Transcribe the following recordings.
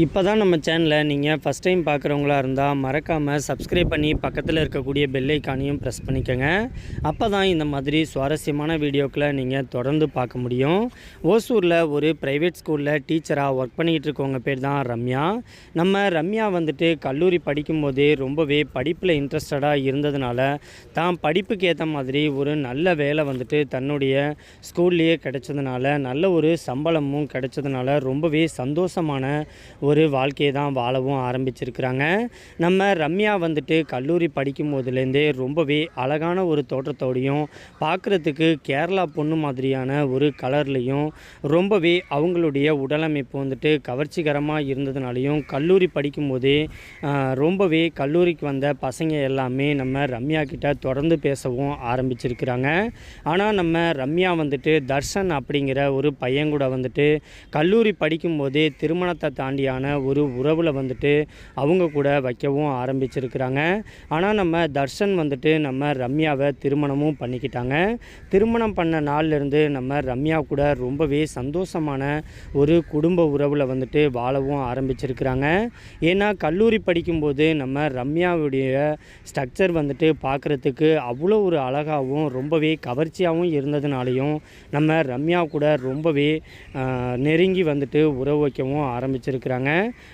இப்போ தான் நம்ம சேனலை நீங்கள் ஃபஸ்ட் டைம் பார்க்குறவங்களா இருந்தால் மறக்காமல் சப்ஸ்கிரைப் பண்ணி பக்கத்தில் இருக்கக்கூடிய பெல்லைக்கானையும் ப்ரெஸ் பண்ணிக்கோங்க. அப்போ தான் இந்த மாதிரி சுவாரஸ்யமான வீடியோக்களை நீங்கள் தொடர்ந்து பார்க்க முடியும். ஓசூரில் ஒரு ப்ரைவேட் ஸ்கூலில் டீச்சராக ஒர்க் பண்ணிக்கிட்டு இருக்கவங்க பேர் தான் ரம்யா. நம்ம ரம்யா வந்துட்டு கல்லூரி படிக்கும்போதே ரொம்பவே படிப்பில் இன்ட்ரெஸ்டடாக இருந்ததுனால தான் படிப்புக்கு ஏற்ற மாதிரி ஒரு நல்ல வேலை வந்துட்டு தன்னுடைய ஸ்கூல்லையே கிடைச்சதுனால நல்ல ஒரு சம்பளமும் கிடைச்சதுனால ரொம்பவே சந்தோஷமான ஒரு வாழ்க்கையை தான் வாழவும் ஆரம்பிச்சிருக்கிறாங்க. நம்ம ரம்யா வந்துட்டு கல்லூரி படிக்கும் போதுலேருந்தே ரொம்பவே அழகான ஒரு தோற்றத்தோடையும் பார்க்குறதுக்கு கேரளா பொண்ணு மாதிரியான ஒரு கலர்லேயும் ரொம்பவே அவங்களுடைய உடலமைப்பு வந்துட்டு கவர்ச்சிகரமாக இருந்ததுனாலையும் கல்லூரி படிக்கும்போதே ரொம்பவே கல்லூரிக்கு வந்த பசங்க எல்லாமே நம்ம ரம்யா கிட்ட தொடர்ந்து பேசவும் ஆரம்பிச்சிருக்கிறாங்க. ஆனால் நம்ம ரம்யா வந்துட்டு தர்ஷன் அப்படிங்கிற ஒரு பையன் கூட வந்துட்டு கல்லூரி படிக்கும்போதே திருமணத்தை மாதிரியான ஒரு உறவில் வந்துட்டு அவங்க கூட வைக்கவும் ஆரம்பிச்சிருக்கிறாங்க. ஆனால் நம்ம தர்ஷன் வந்துட்டு நம்ம ரம்யாவை திருமணமும் பண்ணிக்கிட்டாங்க. திருமணம் பண்ண நாள்லேருந்து நம்ம ரம்யா கூட ரொம்பவே சந்தோஷமான ஒரு குடும்ப உறவில் வந்துட்டு வாழவும் ஆரம்பிச்சிருக்கிறாங்க. ஏன்னா கல்லூரி படிக்கும்போது நம்ம ரம்யாவுடைய ஸ்ட்ரக்சர் வந்துட்டு பார்க்குறதுக்கு அவ்வளோ ஒரு அழகாகவும் ரொம்பவே கவர்ச்சியாகவும் இருந்ததுனாலையும் நம்ம ரம்யா கூட ரொம்பவே நெருங்கி வந்துட்டு உறவு வைக்கவும் ஆரம்பிச்சிருக்கிறாங்க.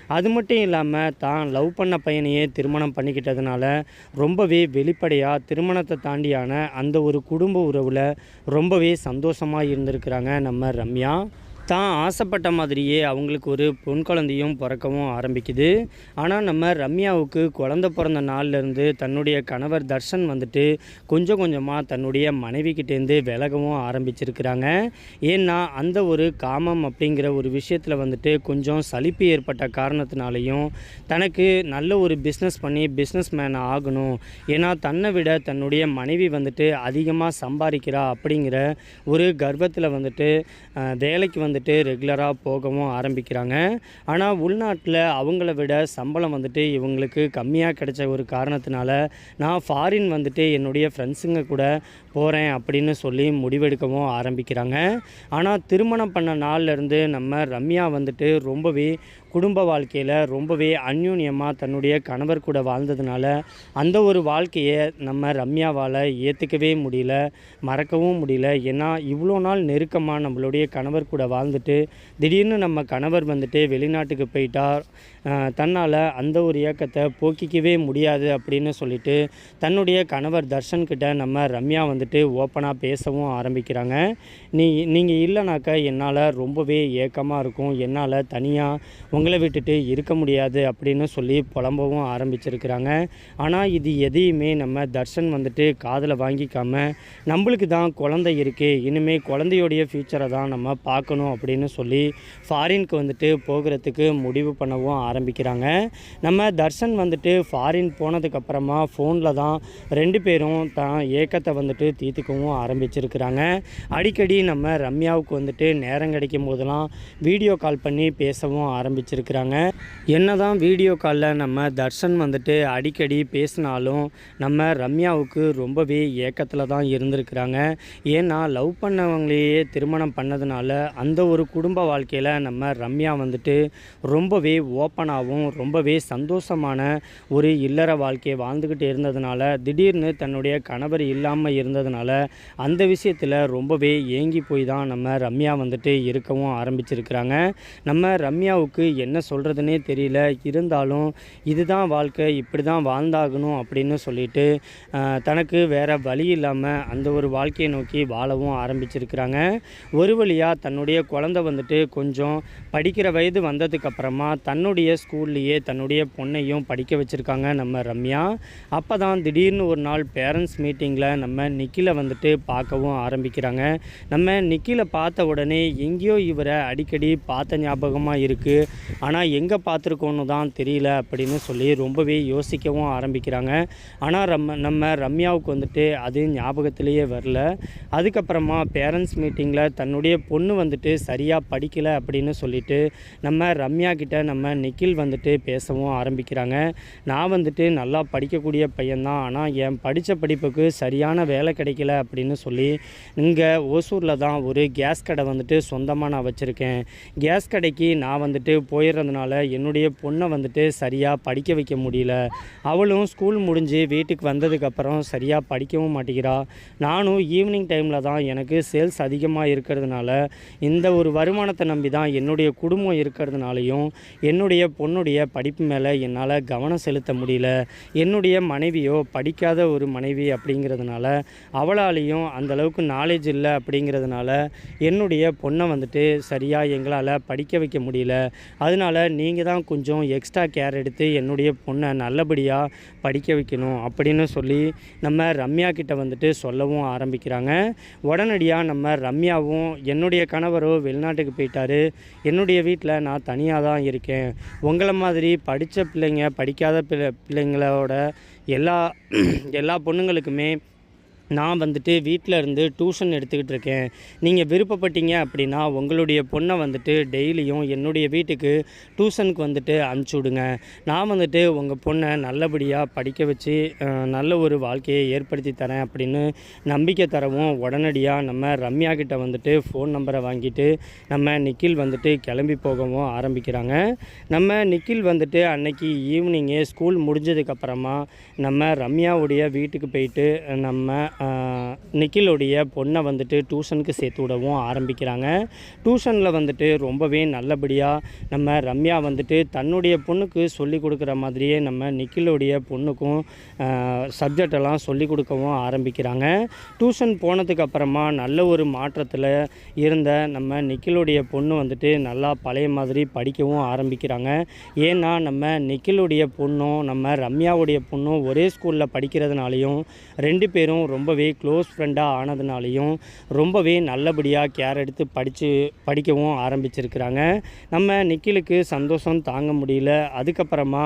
அது மட்டும் இல்லாமல் தான் லவ் பண்ண பையனையே திருமணம் பண்ணிக்கிட்டதுனால ரொம்பவே வெளிப்படையாக திருமணத்தை தாண்டியான அந்த ஒரு குடும்ப உறவில் ரொம்பவே சந்தோஷமாக இருந்திருக்கிறாங்க நம்ம ரம்யா. தான் ஆசைப்பட்ட மாதிரியே அவங்களுக்கு ஒரு பொன் குழந்தையும் பிறக்கவும் ஆரம்பிக்குது. ஆனால் நம்ம ரம்யாவுக்கு குழந்த பிறந்த நாள்லேருந்து தன்னுடைய கணவர் தர்ஷன் வந்துட்டு கொஞ்சம் கொஞ்சமாக தன்னுடைய மனைவிக்கிட்டேருந்து விலகவும் ஆரம்பிச்சிருக்கிறாங்க. ஏன்னா அந்த ஒரு காமம் அப்படிங்கிற ஒரு விஷயத்தில் வந்துட்டு கொஞ்சம் சலிப்பு ஏற்பட்ட காரணத்தினாலையும் தனக்கு நல்ல ஒரு பிஸ்னஸ் பண்ணி பிஸ்னஸ் மேன் ஆகணும். ஏன்னா தன்னை விட தன்னுடைய மனைவி வந்துட்டு அதிகமாக சம்பாதிக்கிறா அப்படிங்கிற ஒரு கர்வத்தில் வந்துட்டு வேலைக்கு வந்து வந்துட்டு ரெகுலராக போகவும் ஆரம்பிக்கிறாங்க. ஆனால் உள்நாட்டில் அவங்கள விட சம்பளம் வந்துட்டு இவங்களுக்கு கம்மியாக கிடைச்ச ஒரு காரணத்தினால நான் ஃபாரின் வந்துட்டு என்னுடைய ஃப்ரெண்ட்ஸுங்க கூட போகிறேன் அப்படின்னு சொல்லி முடிவெடுக்கவும் ஆரம்பிக்கிறாங்க. ஆனால் திருமணம் பண்ண நாள்லேருந்து நம்ம ரம்யா வந்துட்டு ரொம்பவே குடும்ப வாழ்க்கையில் ரொம்பவே அந்யூன்யமாக தன்னுடைய கணவர் கூட வாழ்ந்ததுனால அந்த ஒரு வாழ்க்கையை நம்ம ரம்யாவால் ஏற்றுக்கவே முடியல மறக்கவும் முடியல. ஏன்னா இவ்வளோ நாள் நெருக்கமாக நம்மளுடைய கணவர் கூட வாழ்ந்துட்டு திடீர்னு நம்ம கணவர் வந்துட்டு வெளிநாட்டுக்கு போயிட்டார் தன்னால் அந்த ஒரு இயக்கத்தை போக்கிக்கவே முடியாது அப்படின்னு சொல்லிட்டு தன்னுடைய கணவர் தர்ஷன் கிட்ட நம்ம ரம்யா வந்துட்டு ஓப்பனாக பேசவும் ஆரம்பிக்கிறாங்க. நீ நீங்கள் இல்லைனாக்கா என்னால் ரொம்பவே ஏக்கமாக இருக்கும். என்னால் தனியாக உங்களை விட்டுட்டு இருக்க முடியாது அப்படின்னு சொல்லி புலம்பவும் ஆரம்பிச்சிருக்கிறாங்க. ஆனால் இது எதையுமே நம்ம தர்ஷன் வந்துட்டு காதில் வாங்கிக்காம நம்மளுக்கு தான் குழந்தை இருக்குது இனிமேல் குழந்தையோடைய ஃப்யூச்சரை தான் நம்ம பார்க்கணும் அப்படின்னு சொல்லி ஃபாரினுக்கு வந்துட்டு போகிறதுக்கு முடிவு பண்ணவும் ஆரம்பிக்கிறாங்க. நம்ம தர்ஷன் வந்துட்டு ஃபாரின் போனதுக்கப்புறமா ஃபோனில் தான் ரெண்டு பேரும் தான் ஏக்கத்தை வந்துட்டு தீர்த்துக்கவும் ஆரம்பிச்சிருக்கிறாங்க. அடிக்கடி நம்ம ரம்யாவுக்கு வந்துட்டு நேரம் கிடைக்கும் போதெல்லாம் வீடியோ கால் பண்ணி பேசவும் ஆரம்பிச்சிருக்கிறாங்க. என்னதான் வீடியோ காலில் நம்ம தர்ஷன் வந்துட்டு அடிக்கடி பேசினாலும் நம்ம ரம்யாவுக்கு ரொம்பவே ஏக்கத்தில் தான் இருந்திருக்கிறாங்க. ஏன்னா லவ் பண்ணவங்களையே திருமணம் பண்ணதுனால அந்த ஒரு குடும்ப வாழ்க்கையில் நம்ம ரம்யா வந்துட்டு ரொம்பவே ஓப்பனாகவும் ரொம்பவே சந்தோஷமான ஒரு இல்லற வாழ்க்கையை வாழ்ந்துக்கிட்டு இருந்ததுனால திடீர்னு தன்னுடைய கணவர் இல்லாமல் இருந்ததுனால அந்த விஷயத்தில் ரொம்பவே ஏங்கி போய் தான் நம்ம ரம்யா வந்துட்டு இருக்கவும் ஆரம்பிச்சிருக்கிறாங்க. நம்ம ரம்யாவுக்கு என்ன சொல்கிறதுனே தெரியல. இருந்தாலும் இதுதான் வாழ்க்கை இப்படி தான் வாழ்ந்தாகணும் அப்படின்னு சொல்லிட்டு தனக்கு வேறு வழி இல்லாமல் அந்த ஒரு வாழ்க்கையை நோக்கி வாழவும் ஆரம்பிச்சிருக்கிறாங்க. ஒரு வழியாக தன்னுடைய குழந்தை வந்துட்டு கொஞ்சம் படிக்கிற வயது வந்ததுக்கப்புறமா தன்னுடைய ஸ்கூல்லையே தன்னுடைய பொண்ணையும் படிக்க வச்சுருக்காங்க நம்ம ரம்யா. அப்போ தான் திடீர்னு ஒரு நாள் பேரண்ட்ஸ் மீட்டிங்கில் நம்ம நிக்கில வந்துட்டு பார்க்கவும் ஆரம்பிக்கிறாங்க. நம்ம நிக்கில பார்த்த உடனே எங்கேயோ இவரை அடிக்கடி பார்த்த ஞாபகமாக இருக்குது ஆனால் எங்கே பார்த்துருக்கோன்னு தான் தெரியல அப்படின்னு சொல்லி ரொம்பவே யோசிக்கவும் ஆரம்பிக்கிறாங்க. ஆனால் நம்ம நம்ம ரம்யாவுக்கு வந்துட்டு அது ஞாபகத்திலேயே வரல. அதுக்கப்புறமா பேரண்ட்ஸ் மீட்டிங்கில் தன்னுடைய பொண்ணு வந்துட்டு சரியாக படிக்கலை அப்படின்னு சொல்லிட்டு நம்ம ரம்யா கிட்ட நம்ம வக்கீல் வந்துட்டு பேசவும் ஆரம்பிக்கிறாங்க. நான் வந்துட்டு நல்லா படிக்கக்கூடிய பையன்தான். ஆனால் என் படித்த படிப்புக்கு சரியான வேலை கிடைக்கல அப்படின்னு சொல்லி இங்கே ஓசூரில் தான் ஒரு கேஸ் கடை வந்துட்டு சொந்தமாக நான் வச்சுருக்கேன். கேஸ் கடைக்கு நான் வந்துட்டு போயிடுறதுனால என்னுடைய பொண்ணை வந்துட்டு சரியாக படிக்க வைக்க முடியல. அவளும் ஸ்கூல் முடிஞ்சு வீட்டுக்கு வந்ததுக்கப்புறம் சரியாக படிக்கவும் மாட்டேங்கிறா. நானும் ஈவினிங் டைமில் தான் எனக்கு சேல்ஸ் அதிகமாக இருக்கிறதுனால இந்த ஒரு வருமானத்தை நம்பி தான் என்னுடைய குடும்பம் இருக்கிறதுனாலையும் என்னுடைய பொண்ணுடைய படிப்பு மேலே என்னால் கவனம் செலுத்த முடியல. என்னுடைய மனைவியோ படிக்காத ஒரு மனைவி அப்படிங்கிறதுனால அவளாலேயும் அந்தளவுக்கு நாலேஜ் இல்லை அப்படிங்கிறதுனால என்னுடைய பொண்ணை வந்துட்டு சரியாக எங்களால் படிக்க வைக்க முடியல. அதனால நீங்கள் தான் கொஞ்சம் எக்ஸ்ட்ரா கேர் எடுத்து என்னுடைய பொண்ணை நல்லபடியாக படிக்க வைக்கணும் அப்படின்னு சொல்லி நம்ம ரம்யா கிட்ட வந்துட்டு சொல்லவும் ஆரம்பிக்கிறாங்க. உடனடியாக நம்ம ரம்யாவும் என்னுடைய கணவரோ வெளிநாட்டுக்கு போயிட்டாரு. என்னுடைய வீட்டில் நான் தனியாக தான் இருக்கேன். உங்களை மாதிரி படித்த பிள்ளைங்க படிக்காத பிள்ளை பிள்ளைங்களோட எல்லா எல்லா பொண்ணுங்களுக்குமே நான் வந்துட்டு வீட்டில் இருந்து டியூஷன் எடுத்துக்கிட்டு இருக்கேன். நீங்கள் விருப்பப்பட்டீங்க அப்படின்னா உங்களுடைய பொண்ணை வந்துட்டு டெய்லியும் என்னுடைய வீட்டுக்கு டியூஷனுக்கு வந்துட்டு அனுப்பிச்சி விடுங்க. நான் வந்துட்டு உங்கள் பொண்ணை நல்லபடியாக படிக்க வச்சு நல்ல ஒரு வாழ்க்கையை ஏற்படுத்தி தரேன் அப்படின்னு நம்பிக்கை தரவும் உடனடியாக நம்ம ரம்யா கிட்ட வந்துட்டு ஃபோன் நம்பரை வாங்கிட்டு நம்ம நிக்கில் வந்துட்டு கிளம்பி போகவும் ஆரம்பிக்கிறாங்க. நம்ம நிக்கில் வந்துட்டு அன்னைக்கு ஈவினிங்கே ஸ்கூல் முடிஞ்சதுக்கப்புறமா நம்ம ரம்யாவுடைய வீட்டுக்கு போயிட்டு நம்ம நிக்கிலுடைய பொண்ணை வந்துட்டு டியூஷனுக்கு சேர்த்து விடவும் ஆரம்பிக்கிறாங்க. டியூஷனில் வந்துட்டு ரொம்பவே நல்லபடியாக நம்ம ரம்யா வந்துட்டு தன்னுடைய பொண்ணுக்கு சொல்லி கொடுக்குற மாதிரியே நம்ம நிக்கிலுடைய பொண்ணுக்கும் சப்ஜெக்டெல்லாம் சொல்லி கொடுக்கவும் ஆரம்பிக்கிறாங்க. டியூஷன் போனதுக்கு அப்புறமா நல்ல ஒரு மாற்றத்தில் இருந்த நம்ம நிக்கிலுடைய பொண்ணு வந்துட்டு நல்லா பழைய மாதிரி படிக்கவும் ஆரம்பிக்கிறாங்க. ஏன்னா நம்ம நிக்கிலுடைய பொண்ணும் நம்ம ரம்யாவுடைய பொண்ணும் ஒரே ஸ்கூலில் படிக்கிறதுனாலையும் ரெண்டு பேரும் ரொம்ப ரொம்பவே க்ளோஸ் ஃப்ரெண்டாக ஆனதுனாலையும் ரொம்பவே நல்லபடியாக கேர் எடுத்து படித்து படிக்கவும் ஆரம்பிச்சிருக்கிறாங்க. நம்ம நிக்கிலுக்கு சந்தோஷம் தாங்க முடியல. அதுக்கப்புறமா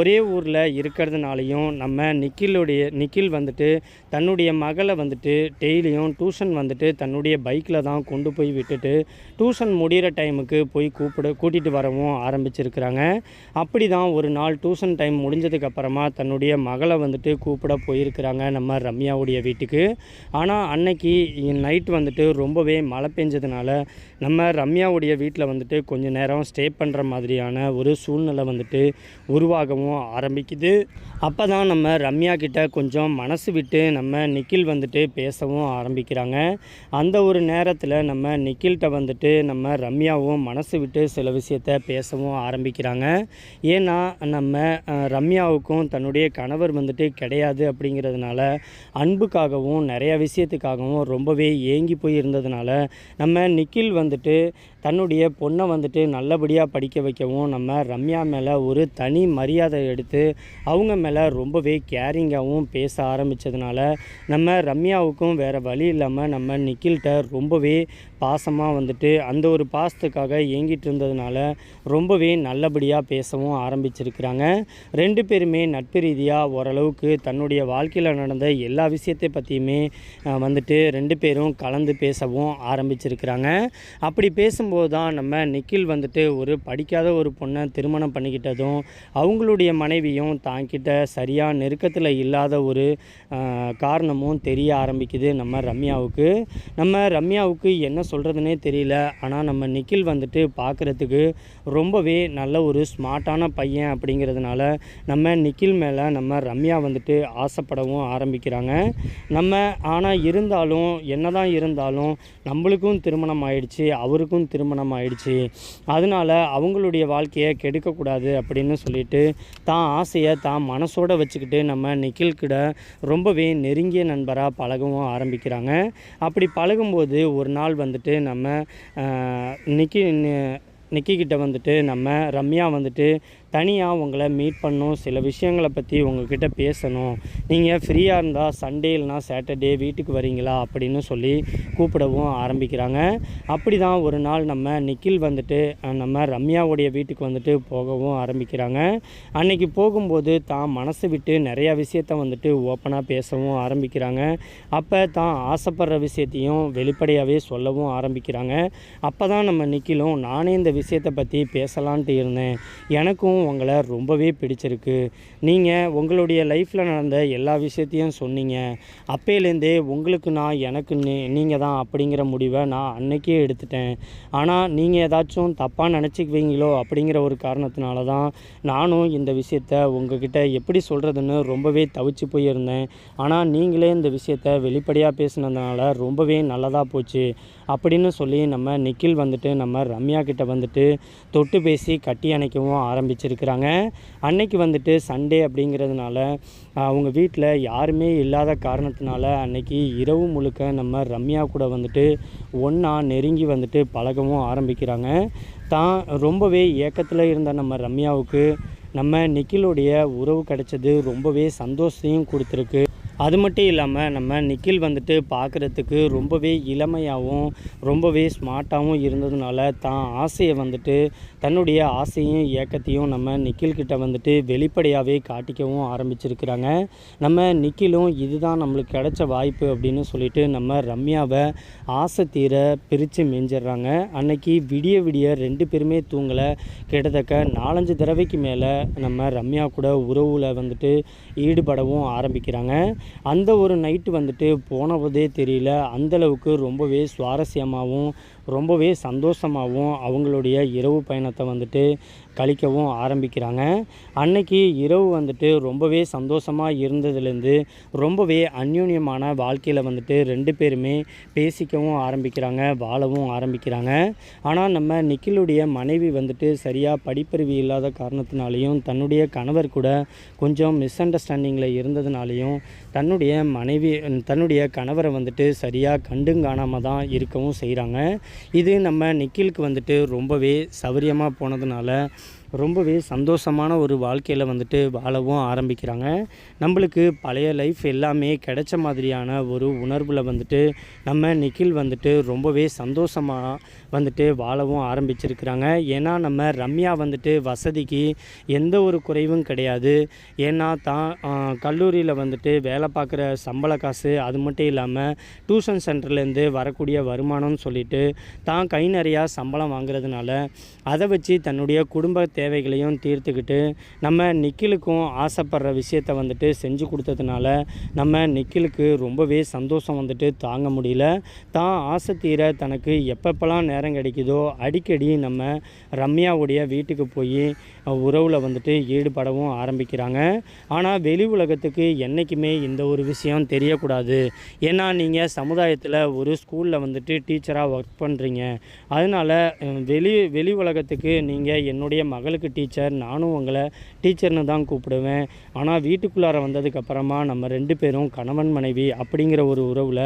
ஒரே ஊரில் இருக்கிறதுனாலையும் நம்ம நிக்கிலுடைய நிக்கில் வந்துட்டு தன்னுடைய மகளை வந்துட்டு டெய்லியும் டியூஷன் வந்துட்டு தன்னுடைய பைக்கில் தான் கொண்டு போய் விட்டுட்டு டியூஷன் முடிகிற டைமுக்கு போய் கூப்பிட கூட்டிகிட்டு வரவும் ஆரம்பிச்சிருக்கிறாங்க. அப்படி தான் ஒரு நாள் டியூஷன் டைம் முடிஞ்சதுக்கப்புறமா தன்னுடைய மகளை வந்துட்டு கூப்பிட போயிருக்கிறாங்க நம்ம ரம்யாவுடைய வீட்டுக்கு. ஆனால் அன்னைக்கு நைட் வந்துட்டு ரொம்பவே மழை பெஞ்சதுனால நம்ம ரம்யாவுடைய வீட்டில் வந்துட்டு கொஞ்ச நேரம் ஸ்டே பண்ணுற மாதிரியான ஒரு சூழ்நிலை வந்துட்டு உருவாகவும் ஆரம்பிக்குது. அப்போ தான் நம்ம ரம்யா கிட்ட கொஞ்சம் மனசு விட்டு நம்ம நிக்கில் வந்துட்டு பேசவும் ஆரம்பிக்கிறாங்க. அந்த ஒரு நேரத்தில் நம்ம நிக்கில்கிட்ட வந்துட்டு நம்ம ரம்யாவும் மனசு விட்டு சில விஷயத்த பேசவும் ஆரம்பிக்கிறாங்க. ஏன்னா நம்ம ரம்யாவுக்கும் தன்னுடைய கணவர் வந்துட்டு கிடையாது அப்படிங்கிறதுனால அன்பு அன்புக்காகவும் நிறைய விஷயத்துக்காகவும் ரொம்பவே ஏங்கி போய் இருந்ததுனால நம்ம நிக்கில் வந்துட்டு தன்னுடைய பொண்ணை வந்துட்டு நல்லபடியாக படிக்க வைக்கவும் நம்ம ரம்யா மேலே ஒரு தனி மரியாதை எடுத்து அவங்க மேலே ரொம்பவே கேரிங்காகவும் பேச ஆரம்பித்ததுனால நம்ம ரம்யாவுக்கும் வேறு வழி இல்லாமல் நம்ம நிக்கில்கிட்ட ரொம்பவே பாசமாக வந்துட்டு அந்த ஒரு பாசத்துக்காக ஏங்கிட்டு இருந்ததுனால ரொம்பவே நல்லபடியாக பேசவும் ஆரம்பிச்சிருக்கிறாங்க. ரெண்டு பேருமே நட்பு ரீதியாக ஓரளவுக்கு தன்னுடைய வாழ்க்கையில் நடந்த எல்லா விஷயத்தை பற்றியுமே வந்துட்டு ரெண்டு பேரும் கலந்து பேசவும் ஆரம்பிச்சிருக்கிறாங்க. அப்படி பேசும்போது தான் நம்ம நிக்கில் வந்துட்டு ஒரு படிக்காத ஒரு பொண்ணை திருமணம் பண்ணிக்கிட்டதும் அவங்களுடைய மனைவியும் தாங்கிட்ட சரியாக நெருக்கத்தில் இல்லாத ஒரு காரணமும் தெரிய ஆரம்பிக்குது நம்ம ரம்யாவுக்கு. நம்ம ரம்யாவுக்கு என்ன சொல்கிறதுனே தெரியல. ஆனால் நம்ம நிக்கில் வந்துட்டு பார்க்குறதுக்கு ரொம்பவே நல்ல ஒரு ஸ்மார்ட்டான பையன் அப்படிங்கிறதுனால நம்ம நிக்கில் மேலே நம்ம ரம்யா வந்துட்டு ஆசைப்படவும் ஆரம்பிக்கிறாங்க. நம்ம ஆனால் இருந்தாலும் என்ன தான் இருந்தாலும் நம்மளுக்கும் திருமணம் ஆயிடுச்சு அவருக்கும் திருமணம் ஆயிடுச்சு அதனால அவங்களுடைய வாழ்க்கையை கெடுக்கக்கூடாது அப்படின்னு சொல்லிட்டு தான் ஆசையை தான் மனசோட வச்சுக்கிட்டு நம்ம நிக்கில் கிட்ட ரொம்பவே நெருங்கிய நண்பராக பழகவும் ஆரம்பிக்கிறாங்க. அப்படி பழகும்போது ஒரு நாள் வந்துட்டு நம்ம நிக்கி நிக்கிக்கிட்ட வந்துட்டு நம்ம ரம்யா வந்துட்டு தனியாக உங்களை மீட் பண்ணணும் சில விஷயங்களை பற்றி உங்கள்கிட்ட பேசணும். நீங்கள் ஃப்ரீயாக இருந்தால் சண்டே இல்லைனா சாட்டர்டே வீட்டுக்கு வரீங்களா அப்படின்னு சொல்லி கூப்பிடவும் ஆரம்பிக்கிறாங்க. அப்படி தான் ஒரு நாள் நம்ம நிக்கில் வந்துட்டு நம்ம ரம்யாவுடைய வீட்டுக்கு வந்துட்டு போகவும் ஆரம்பிக்கிறாங்க. அன்னைக்கு போகும்போது தான் மனசு விட்டு நிறையா விஷயத்த வந்துட்டு ஓப்பனாக பேசவும் ஆரம்பிக்கிறாங்க. அப்போ தான் ஆசைப்படுற விஷயத்தையும் வெளிப்படையாகவே சொல்லவும் ஆரம்பிக்கிறாங்க. அப்போ தான் நம்ம நிக்கிலும் நானே இந்த விஷயத்தை பற்றி பேசலான்ட்டு இருந்தேன். எனக்கும் உங்களை ரொம்பவே பிடிச்சிருக்கு. நீங்கள் உங்களுடைய லைஃப்பில் நடந்த எல்லா விஷயத்தையும் சொன்னீங்க. அப்பையிலேருந்தே உங்களுக்கு நான் எனக்கு நீங்கள் தான் அப்படிங்கிற முடிவை நான் அன்னைக்கே எடுத்துட்டேன். ஆனால் நீங்கள் ஏதாச்சும் தப்பாக நினச்சிக்குவீங்களோ அப்படிங்கிற ஒரு காரணத்தினால தான் நானும் இந்த விஷயத்த உங்ககிட்ட எப்படி சொல்கிறதுன்னு ரொம்பவே தவிச்சு போயிருந்தேன். ஆனால் நீங்களே இந்த விஷயத்த வெளிப்படையாக பேசுனதுனால ரொம்பவே நல்லதாக போச்சு. அப்படின்னு சொல்லி நம்ம நிக்கில் வந்துட்டு நம்ம ரம்யா கிட்ட வந்துட்டு தொட்டு பேசி கட்டி அணைக்கவும் இருக்கிறாங்க. அன்னைக்கு வந்துட்டு சண்டே அப்படிங்கிறதுனால அவங்க வீட்டில் யாருமே இல்லாத காரணத்தினால அன்னைக்கு இரவு முழுக்க நம்ம ரம்யா கூட வந்துட்டு ஒன்றா நெருங்கி வந்துட்டு பழகவும் ஆரம்பிக்கிறாங்க. தான் ரொம்பவே ஏக்கத்தில் இருந்த நம்ம ரம்யாவுக்கு நம்ம நிக்கிலுடைய உறவு கிடைச்சது ரொம்பவே சந்தோஷத்தையும் கொடுத்துருக்கு. அது மட்டும் இல்லாமல் நம்ம நிக்கில் வந்துட்டு பார்க்குறதுக்கு ரொம்பவே இளமையாகவும் ரொம்பவே ஸ்மார்ட்டாகவும் இருந்ததுனால தான் ஆசையை வந்துட்டு தன்னுடைய ஆசையும் இயக்கத்தையும் நம்ம நிக்கில்கிட்ட வந்துட்டு வெளிப்படையாகவே காட்டிக்கவும் ஆரம்பிச்சிருக்கிறாங்க. நம்ம நிக்கிலும் இதுதான் நம்மளுக்கு கிடைச்ச வாய்ப்பு அப்படின்னு சொல்லிட்டு நம்ம ரம்யாவை ஆசை தீர பிரித்து மேஞ்சிடுறாங்க. அன்னைக்கு விடிய விடிய ரெண்டு பேருமே தூங்கலை. கிட்டத்தட்ட நாலஞ்சு தடவைக்கு மேலே நம்ம ரம்யா கூட உறவில் வந்துட்டு ஈடுபடவும் ஆரம்பிக்கிறாங்க. அந்த ஒரு நைட்டு வந்துட்டு போனதே தெரியல. அந்தளவுக்கு ரொம்பவே சுவாரஸ்யமாகவும் ரொம்பவே சந்தோஷமாகவும் அவங்களுடைய இரவு பயணத்தை வந்துட்டு கழிக்கவும் ஆரம்பிக்கிறாங்க. அன்னைக்கு இரவு வந்துட்டு ரொம்பவே சந்தோஷமாக இருந்ததுலேருந்து ரொம்பவே அந்யூன்யமான வாழ்க்கையில் வந்துட்டு ரெண்டு பேருமே பேசிக்கவும் ஆரம்பிக்கிறாங்க வாழவும் ஆரம்பிக்கிறாங்க. ஆனால் நம்ம நிக்கிலுடைய மனைவி வந்துட்டு சரியாக படிப்பறிவு இல்லாத காரணத்தினாலையும் தன்னுடைய கணவர் கூட கொஞ்சம் மிஸ் அண்டர்ஸ்டாண்டிங்கில் இருந்ததுனாலையும் தன்னுடைய மனைவி தன்னுடைய கணவரை வந்துட்டு சரியாக கண்டும் காணாமல் தான் இருக்கவும் செய்கிறாங்க இது நம்ம நிக்கிலுக்கு வந்துட்டு ரொம்பவே சௌரியமாக போனதுனால ரொம்பவே சந்தோஷமான ஒரு வாழ்க்கையில் வந்துட்டு வாழவும் ஆரம்பிக்கிறாங்க. நம்மளுக்கு பழைய லைஃப் எல்லாமே கிடைச்ச மாதிரியான ஒரு உணர்வில் வந்துட்டு நம்ம நிக்கில் வந்துட்டு ரொம்பவே சந்தோஷமாக வந்துட்டு வாழவும் ஆரம்பிச்சிருக்கிறாங்க. ஏன்னா நம்ம ரம்யா வந்துட்டு வசதிக்கு எந்த ஒரு குறைவும் கிடையாது. ஏன்னா தான் கல்லூரியில் வந்துட்டு வேலை பார்க்குற சம்பள காசு அது மட்டும் இல்லாமல் டியூஷன் சென்டர்லேருந்து வரக்கூடிய வருமானம்னு சொல்லிட்டு தான் கை நிறையா சம்பளம் வாங்குறதுனால அதை வச்சு தன்னுடைய குடும்பத்தை தேவைகளையும் தீர்த்துக்கிட்டு நம்ம நிக்கிலுக்கும் ஆசைப்படுற விஷயத்த வந்துட்டு செஞ்சு கொடுத்ததுனால நம்ம நிக்கிலுக்கு ரொம்பவே சந்தோஷம் வந்துட்டு தாங்க முடியல. தான் ஆசை தீர தனக்கு எப்பப்பெல்லாம் நேரம் கிடைக்குதோ அடிக்கடி நம்ம ரம்யாவுடைய வீட்டுக்கு போய் உறவில் வந்துட்டு ஈடுபடவும் ஆரம்பிக்கிறாங்க. ஆனால் வெளி உலகத்துக்கு என்றைக்குமே இந்த ஒரு விஷயம் தெரியக்கூடாது. ஏன்னா நீங்கள் சமுதாயத்தில் ஒரு ஸ்கூலில் வந்துட்டு டீச்சராக ஒர்க் பண்ணுறீங்க அதனால் வெளி வெளி உலகத்துக்கு நீங்கள் என்னுடைய எங்களுக்கு டீச்சர் நானும் உங்களை டீச்சர்னு தான் கூப்பிடுவேன். ஆனால் வீட்டுக்குள்ளார வந்ததுக்கப்புறமா நம்ம ரெண்டு பேரும் கணவன் மனைவி அப்படிங்கிற ஒரு உறவில்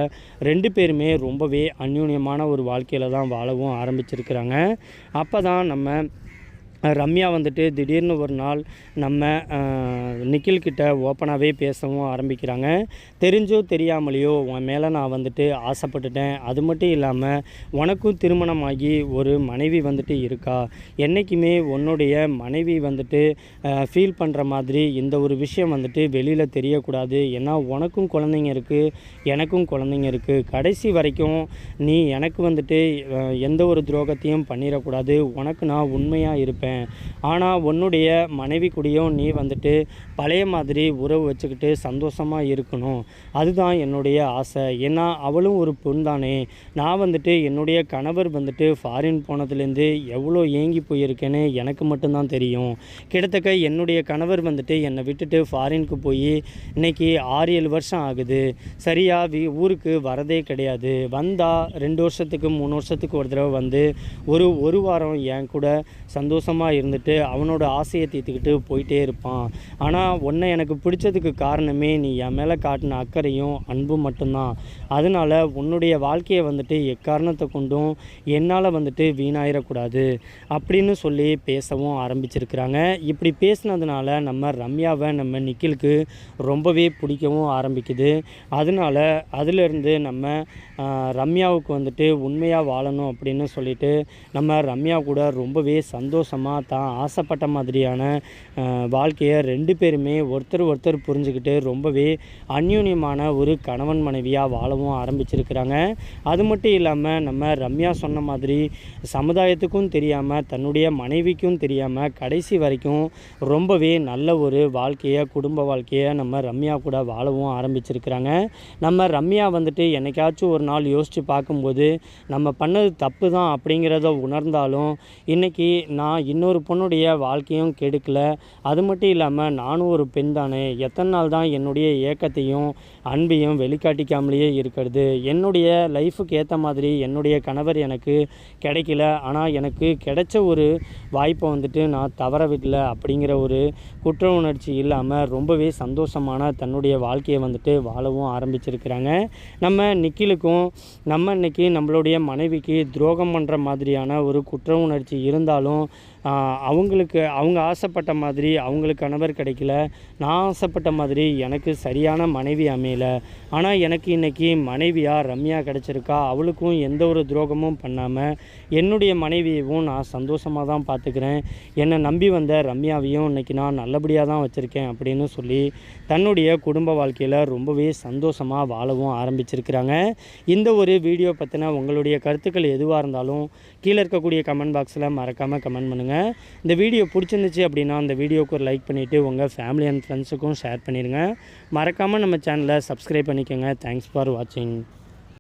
ரெண்டு பேருமே ரொம்பவே அந்யூன்யமான ஒரு வாழ்க்கையில் தான் வாழவும் ஆரம்பிச்சிருக்கிறாங்க. அப்போ தான் நம்ம ரம்யா வந்துட்டு திடீர்னு ஒரு நாள் நம்ம நிக்கில்கிட்ட ஓப்பனாகவே பேசவும் ஆரம்பிக்கிறாங்க. தெரிஞ்சோ தெரியாமலையோ உன் மேலே நான் வந்துட்டு ஆசைப்பட்டுட்டேன். அது மட்டும் இல்லாமல் உனக்கும் திருமணமாகி ஒரு மனைவி வந்துட்டு இருக்கா? என்றைக்குமே உன்னுடைய மனைவி வந்துட்டு ஃபீல் பண்ணுற மாதிரி இந்த ஒரு விஷயம் வந்துட்டு வெளியில் தெரியக்கூடாது. ஏன்னா உனக்கும் குழந்தைங்க இருக்குது எனக்கும் குழந்தைங்க இருக்குது கடைசி வரைக்கும் நீ எனக்கு வந்துட்டு எந்த ஒரு துரோகத்தையும் பண்ணிடக்கூடாது. உனக்கு நான் உண்மையாக இருப்பேன். ஆனால் உன்னுடைய மனைவி கூடயும் நீ வந்துட்டு பழைய மாதிரி உறவு வச்சுக்கிட்டு சந்தோஷமாக இருக்கணும். அதுதான் என்னுடைய ஆசை. ஏன்னா அவளும் ஒரு பொண் தானே நான் வந்துட்டு என்னுடைய கணவர் வந்துட்டு ஃபாரின் போனதுலேருந்து எவ்வளோ ஏங்கி போயிருக்கேன்னு எனக்கு மட்டும்தான் தெரியும். கிட்டத்தட்ட என்னுடைய கணவர் வந்துட்டு என்னை விட்டுட்டு ஃபாரினுக்கு போய் இன்னைக்கு ஆறு ஏழு வருஷம் ஆகுது. சரியா வி ஊருக்கு வரதே கிடையாது. வந்தால் ரெண்டு வருஷத்துக்கு மூணு வருஷத்துக்கு ஒரு தடவை வந்து ஒரு ஒரு வாரம் என் கூட சந்தோஷம் சந்தோஷமாக இருந்துட்டு அவனோட ஆசையை தீர்த்துக்கிட்டு போயிட்டே இருப்பான். ஆனால் உன்னை எனக்கு பிடிச்சதுக்கு காரணமே நீ என் மேலே காட்டின அக்கறையும் அன்பும் மட்டும்தான். அதனால் உன்னுடைய வாழ்க்கையை வந்துட்டு எக்காரணத்தை கொண்டும் என்னால் வந்துட்டு வீணாயிடக்கூடாது அப்படின்னு சொல்லி பேசவும் ஆரம்பிச்சிருக்கிறாங்க. இப்படி பேசினதுனால நம்ம ரம்யாவை நம்ம நிக்கிலுக்கு ரொம்பவே பிடிக்கவும் ஆரம்பிக்குது. அதனால் அதிலிருந்து நம்ம ரம்யாவுக்கு வந்துட்டு உண்மையாக வாழணும் அப்படின்னு சொல்லிட்டு நம்ம ரம்யா கூட ரொம்பவே சந்தோஷமாக மூலமாக தான் ஆசைப்பட்ட மாதிரியான வாழ்க்கையை ரெண்டு பேருமே ஒருத்தர் ஒருத்தர் புரிஞ்சுக்கிட்டு ரொம்பவே அந்யூன்யமான ஒரு கணவன் மனைவியாக வாழவும் ஆரம்பிச்சிருக்கிறாங்க. அது மட்டும் இல்லாமல் நம்ம ரம்யா சொன்ன மாதிரி சமுதாயத்துக்கும் தெரியாமல் தன்னுடைய மனைவிக்கும் தெரியாமல் கடைசி வரைக்கும் ரொம்பவே நல்ல ஒரு வாழ்க்கையை குடும்ப வாழ்க்கையை நம்ம ரம்யா கூட வாழவும் ஆரம்பிச்சிருக்கிறாங்க. நம்ம ரம்யா வந்துட்டு என்னைக்காச்சும் ஒரு நாள் யோசித்து பார்க்கும்போது நம்ம பண்ணது தப்பு தான் அப்படிங்கிறத உணர்ந்தாலும் இன்றைக்கி நான் இன்னொரு பொண்ணுடைய வாழ்க்கையும் கெடுக்கல. அது மட்டும் இல்லாமல் நானும் ஒரு பெண் தானே. எத்தனை நாள் தான் என்னுடைய ஏக்கத்தையும் அன்பையும் வெளிக்காட்டிக்காமலேயே இருக்கிறது. என்னுடைய லைஃபுக்கு ஏற்ற மாதிரி என்னுடைய கணவர் எனக்கு கிடைக்கல. ஆனால் எனக்கு கிடைச்ச ஒரு வாய்ப்பை வந்துட்டு நான் தவற விடல அப்படிங்கிற ஒரு குற்ற உணர்ச்சி இல்லாமல் ரொம்பவே சந்தோஷமான தன்னுடைய வாழ்க்கையை வந்துட்டு வாழவும் ஆரம்பிச்சிருக்கிறாங்க. நம்ம நிக்கிலுக்கும் நம்ம இன்னைக்கு நம்மளுடைய மனைவிக்கு துரோகம் பண்ணுற மாதிரியான ஒரு குற்ற உணர்ச்சி இருந்தாலும் அவங்களுக்கு அவங்க ஆசைப்பட்ட மாதிரி அவங்களுக்கு கணவர் கிடைக்கல. நான் ஆசைப்பட்ட மாதிரி எனக்கு சரியான மனைவி அமையல. إلى ஆனால் எனக்கு இன்றைக்கி மனைவியாக ரம்யா கிடச்சிருக்கா? அவளுக்கும் எந்த ஒரு துரோகமும் பண்ணாமல் என்னுடைய மனைவியவும் நான் சந்தோஷமாக தான் பார்த்துக்கிறேன் என்னை நம்பி வந்த ரம்யாவையும் இன்னைக்கு நான் நல்லபடியாக தான் வச்சுருக்கேன் அப்படின்னு சொல்லி தன்னுடைய குடும்ப வாழ்க்கையில் ரொம்பவே சந்தோஷமாக வாழவும் ஆரம்பிச்சிருக்கிறாங்க. இந்த ஒரு வீடியோ பற்றின உங்களுடைய கருத்துக்கள் எதுவாக இருந்தாலும் கீழே இருக்கக்கூடிய கமெண்ட் பாக்ஸில் மறக்காமல் கமெண்ட் பண்ணுங்கள் இந்த வீடியோ பிடிச்சிருந்துச்சு அப்படின்னா அந்த வீடியோக்கு ஒரு லைக் பண்ணிவிட்டு உங்கள் ஃபேமிலி அண்ட் ஃப்ரெண்ட்ஸுக்கும் ஷேர் பண்ணிடுங்க மறக்காமல் நம்ம சேனலை சப்ஸ்கிரைப் பண்ணிக்கோங்க தேங்க்ஸ் ஃபார் வாட்சிங்